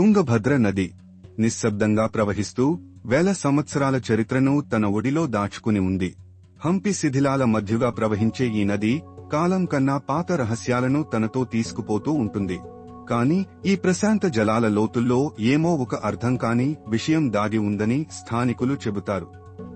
తుంగభద్ర నది నిశ్శబ్దంగా ప్రవహిస్తూ వేల సంవత్సరాల చరిత్రను తన ఒడిలో దాచుకుని ఉంది. హంపి శిథిలాల మధ్యగా ప్రవహించే ఈ నది కాలం కన్నా పాత రహస్యాలను తనతో తీసుకుపోతూ ఉంటుంది. కాని ఈ ప్రశాంత జలాల లోతుల్లో ఏమో ఒక అర్థం కాని విషయం దాగి ఉందని స్థానికులు చెబుతారు.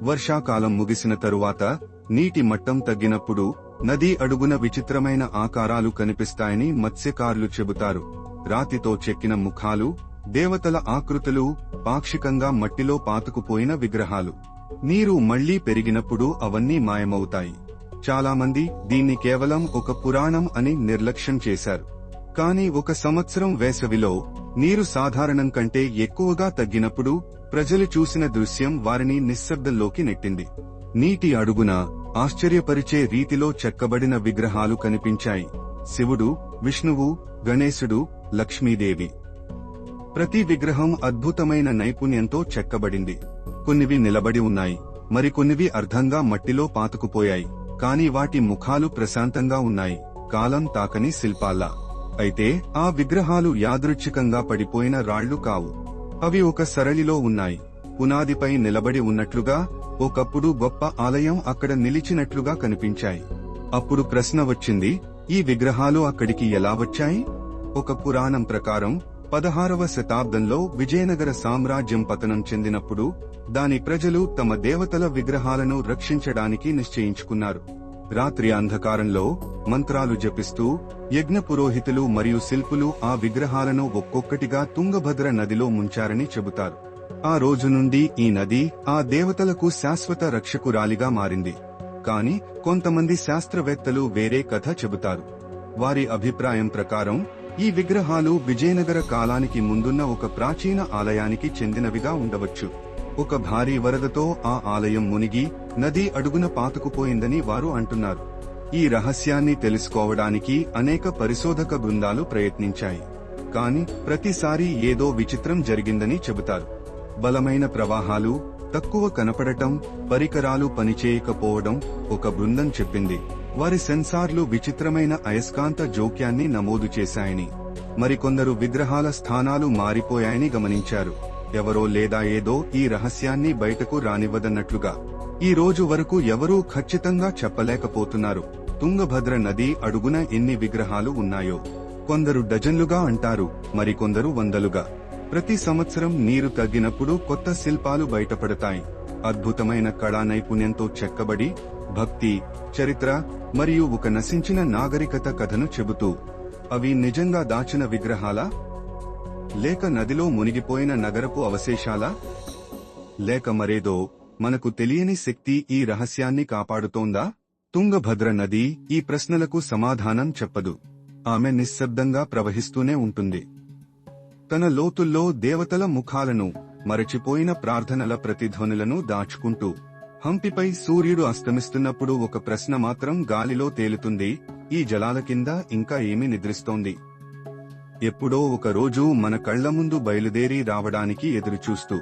వర్షాకాలం ముగిసిన తరువాత నీటి మట్టం తగ్గినప్పుడు నది అడుగున విచిత్రమైన ఆకారాలు కనిపిస్తాయని మత్స్యకారులు చెబుతారు. రాతితో చెక్కిన ముఖాలు దేవతల ఆకృతులు పాక్షికంగా మట్టిలో పాతుకుపోయిన విగ్రహాలు. నీరు మళ్ళీ పెరిగినప్పుడు అవన్నీ మాయమవుతాయి. చాలామంది దీన్ని కేవలం ఒక పురాణం అని నిర్లక్ష్యం చేశారు. కానీ ఒక సంవత్సరం వేసవిలో నీరు సాధారణం కంటే ఎక్కువగా తగ్గినప్పుడు ప్రజలు చూసిన దృశ్యం వారిని నిశ్శబ్దంలోకి నెట్టింది. నీటి అడుగున ఆశ్చర్యపరిచే రీతిలో చెక్కబడిన విగ్రహాలు కనిపించాయి. శివుడు విష్ణువు గణేశుడు లక్ష్మీదేవి. ప్రతి విగ్రహం అద్భుతమైన నైపుణ్యంతో చెక్కబడింది. కొన్నివి నిలబడి ఉన్నాయి మరికొన్నివి అర్ధంగా మట్టిలో పాతుకుపోయాయి కాని వాటి ముఖాలు ప్రశాంతంగా ఉన్నాయి కాలం తాకని శిల్పాల్లా అయితే ఆ విగ్రహాలు యాదృచ్ఛికంగా పడిపోయిన రాళ్ళు కావు. అవి ఒక సరళిలో ఉన్నాయి పునాదిపై నిలబడి ఉన్నట్లుగా ఒకప్పుడు గొప్ప ఆలయం అక్కడ నిలిచినట్లుగా కనిపించాయి. అప్పుడు ప్రశ్న వచ్చింది ఈ విగ్రహాలు అక్కడికి ఎలా వచ్చాయి? ఒక పురాణం ప్రకారం పదహారవ శతాబ్దంలో విజయనగర సామ్రాజ్యం పతనం చెందినప్పుడు దాని ప్రజలు తమ దేవతల విగ్రహాలను రక్షించడానికి నిశ్చయించుకున్నారు. రాత్రి అంధకారంలో మంత్రాలు జపిస్తూ యజ్ఞ పురోహితులు మరియు శిల్పులు ఆ విగ్రహాలను ఒక్కొక్కటిగా తుంగభద్ర నదిలో ముంచారని చెబుతారు. ఆ రోజు నుండి ఈ నది ఆ దేవతలకు శాశ్వత రక్షకురాలిగా మారింది. కాని కొంతమంది శాస్త్రవేత్తలు వేరే కథ చెబుతారు. వారి అభిప్రాయం ప్రకారం ఈ విగ్రహాలు విజయనగర కాలానికి ముందున్న ఒక ప్రాచీన ఆలయానికి చెందినవిగా ఉండవచ్చు. ఒక భారీ వరదతో ఆ ఆలయం మునిగి నది అడుగున పాతుకుపోయిందని వారు అంటున్నారు. ఈ రహస్యాన్ని తెలుసుకోవడానికి అనేక పరిశోధక బృందాలు ప్రయత్నించాయి. కాని ప్రతిసారి ఏదో విచిత్రం జరిగిందని చెబుతారు. బలమైన ప్రవాహాలు తక్కువ కనపడటం పరికరాలు పనిచేయకపోవడం ఒక బృందం చెప్పింది. వారి సెన్సార్లు విచిత్రమైన అయస్కాంత జోక్యాన్ని నమోదు చేశాయని మరికొందరు విగ్రహాల స్థానాలు మారిపోయాయని గమనించారు. ఎవరో లేదా ఏదో ఈ రహస్యాన్ని బయటకు రానివ్వదన్నట్లుగా. ఈ రోజు వరకు ఎవరూ ఖచ్చితంగా చెప్పలేకపోతున్నారు. తుంగభద్ర నది అడుగున ఎన్ని విగ్రహాలు ఉన్నాయో. కొందరు డజన్లుగా అంటారు మరికొందరు వందలుగా. ప్రతి సంవత్సరం నీరు తగ్గినప్పుడు కొత్త శిల్పాలు బయటపడతాయి. అద్భుతమైన కళా నైపుణ్యంతో చెక్కబడి భక్తి చరిత్ర మరియు ఒక నశించిన నాగరికత కథను చెబుతూ అవి నిజంగా దాచిన విగ్రహాలా? లేక నదిలో మునిగిపోయిన నగరపు అవశేషాలా? లేక మరేదో మనకు తెలియని శక్తి ఈ రహస్యాన్ని కాపాడుతోందా? తుంగభద్ర నది ఈ ప్రశ్నలకు సమాధానం చెప్పదు. ఆమె నిశ్శబ్దంగా ప్రవహిస్తూనే ఉంటుంది. తన లోతుల్లో దేవతల ముఖాలను మరచిపోయిన ప్రార్థనల ప్రతిధ్వనులను దాచుకుంటూ హంపిపై సూర్యుడు అస్తమిస్తున్నప్పుడు ఒక ప్రశ్న మాత్రం గాలిలో తేలుతుంది ఈ జలాల కింద ఇంకా ఏమి నిద్రిస్తోంది. ఎప్పుడో ఒక రోజు మన కళ్ళ ముందు బయలుదేరి రావడానికి ఎదురుచూస్తూ